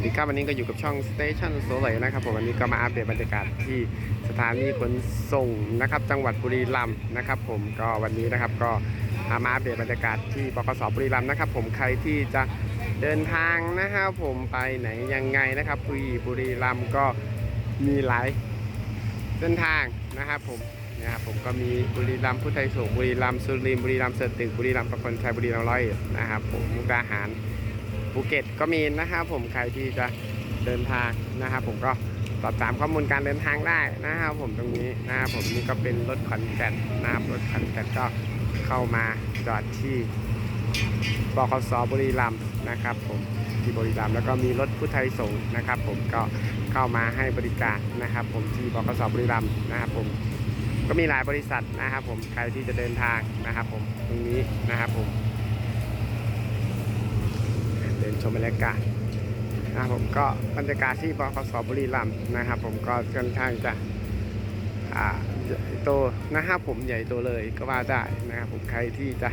วัสดีครับวันนี้ก็อยู่กับช่อง Station s o l นะครับผมวันนี้ก็มาอัปเดตบรรยากาศที่สถานีขนส่งนะครับจังหวัดบุรีรัมย์นะครับ ผมก็วันนี้นะครับก็มาอัปเดตบรรยากาศที่บกสบุรีรัมย์นะครับ ผมใครที่จะเดินทางนะครับผมไปไหนยังไงนะครับที่บุรีรัมย์ก็มีหลายเส้นทางนะครับผมนะครับผมก็มีบุรีรัมย์พุทธไทยสงบุรีรัมย์สุรินทร์บุรีรัมย์เสตึกบุรีรัมย์ประคนชัยบุรีรัมย์ร้อยนะครับผมมุกดาหาร ภูเก็ตก็มีนะครับผมใครที่จะเดินทางนะครับผมก็สอบถามข้อมูลการเดินทางได้นะครับผมตรงนี้นะครับผมนี่ก็เป็นรถขอนแก่นนะครับรถขอนแก่นก็เข้ามาจอดที่บขสบุรีรัมย์นะครับผมที่บุรีรัมย์แล้วก็มีรถพุทธไทยสงฆ์นะครับ ผมก็เข้ามาให้บริการนะครับ ผมที่บขสบุรีรัมย์นะครับผมก็มีหลายบริษัทนะครับ ผมใครที่จะเดินทางนะครับ ผมตรงนี้นะครับผม ชมบรรยากาศนะครับผมก็บรรยากาศที่บขสบุรีรัมย์นะครับ ผมก็ค่อนข้างจะใหญ่โตนะครับผมใหญ่โตเลยก็ว่าได้นะครับผมใครที่จะ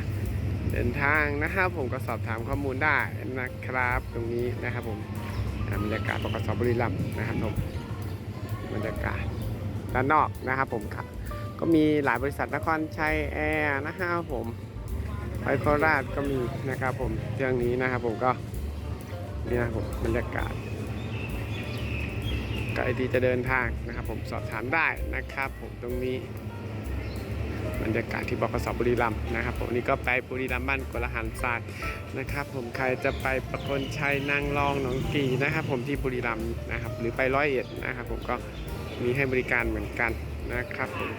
เดินทางนะครับผมก็สอบถามข้อมูลได้นะครับ ตรงนี้นะครับผมบรรยากาศบขสบุรีรัมย์นะครับผมบรรยากาศด้านนอกนะครับผมครับก็มีหลายบริษัทนครชัยแอร์นะครับผมไปโคราชก็มีนะครับผมเรื่องนี้นะครับผมก็ นี่นะครับผมบรรยากาศใครที่จะเดินทางนะครับ ผมสอบถามได้นะครับ ผมตรงนี้ บรรยากาศที่บกสบุรีรัมย์นะครับ ผมนี่ก็ไปบุรีรัมย์บ้านกวลหันทรายนะครับ ผมใครจะไปประคนชัยนางรองหนองกี่นะครับ ผมที่บุรีรัมย์นะครับ หรือไปร้อยเอ็ดนะครับ ผมก็มีให้บริการเหมือนกันนะครับผม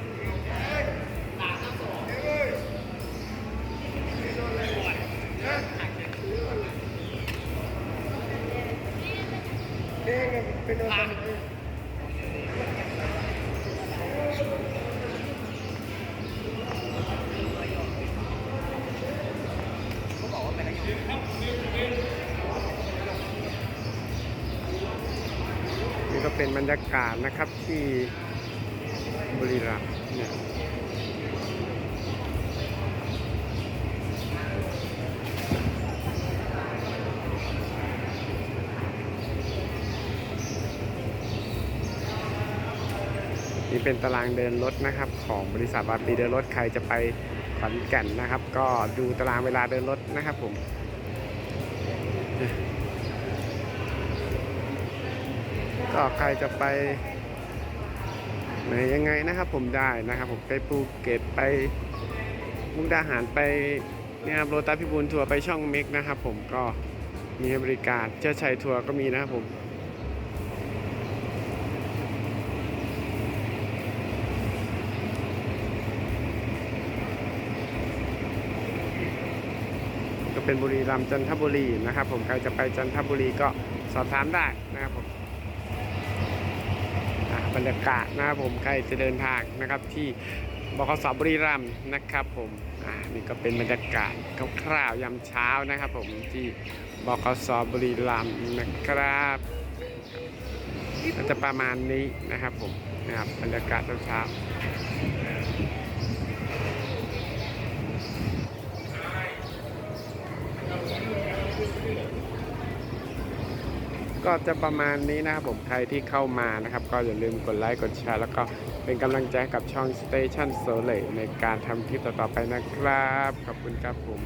นี่ก็เป็นบรรยากาศนะครับที่บุรีรัมย์เนี่ย นี่เป็นตารางเดินรถนะครับของบริษัทวาปีเดินรถใครจะไปขอนแก่นนะครับ ก็ดูตารางเวลาเดินรถนะครับผมก็ใครจะไปไหนยังไงนะครับ ผมได้นะครับ ผมไปภูเก็ตไปมุกดาหารไปเนี่ยครับโรตาพิบูลทัวร์ไปช่องเม็กนะครับ ผมก็มีให้บริการเจ้าชัยทัวร์ก็มีนะครับผม เป็นบุรีรัมย์จันทบุรีนะครับ ผมใครจะไปจันทบุรีก็สอบถามได้นะครับผมบรรยากาศนะครับผมใครจะเดินทางนะครับที่บขสบุรีรัมย์นะครับผมอ่านี่ก็เป็นบรรยากาศคร่าวๆยามเช้านะครับ ผมที่บขสบุรีรัมย์นะครับก็จะประมาณนี้นะครับผมนะครับบรรยากาศเช้า ก็จะประมาณนี้นะครับผมใครที่เข้ามานะครับ ก็อย่าลืมกดไลค์กดแชร์แล้วก็เป็นกำลังใจกับช่อง Station s o l e ในการทำคลิปต่อๆไปนะครับ ขอบคุณครับผม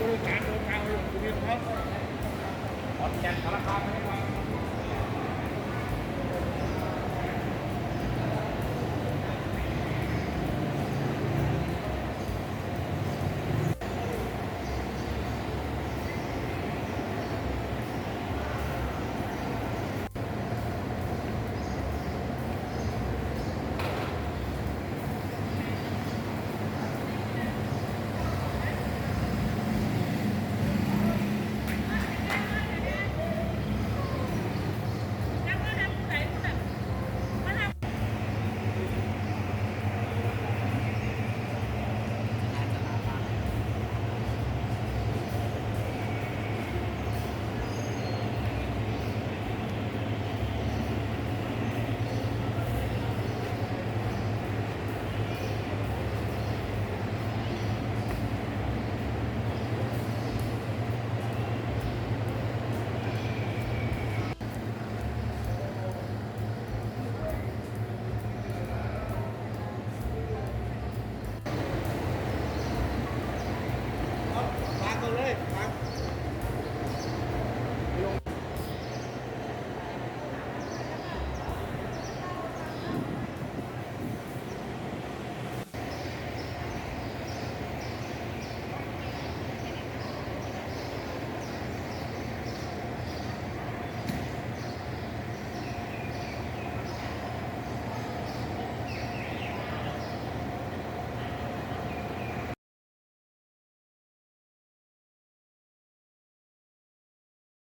บริการเดินทางอยู่ตรงนี้ครับ ขอนแก่นสารคามไม่ไหว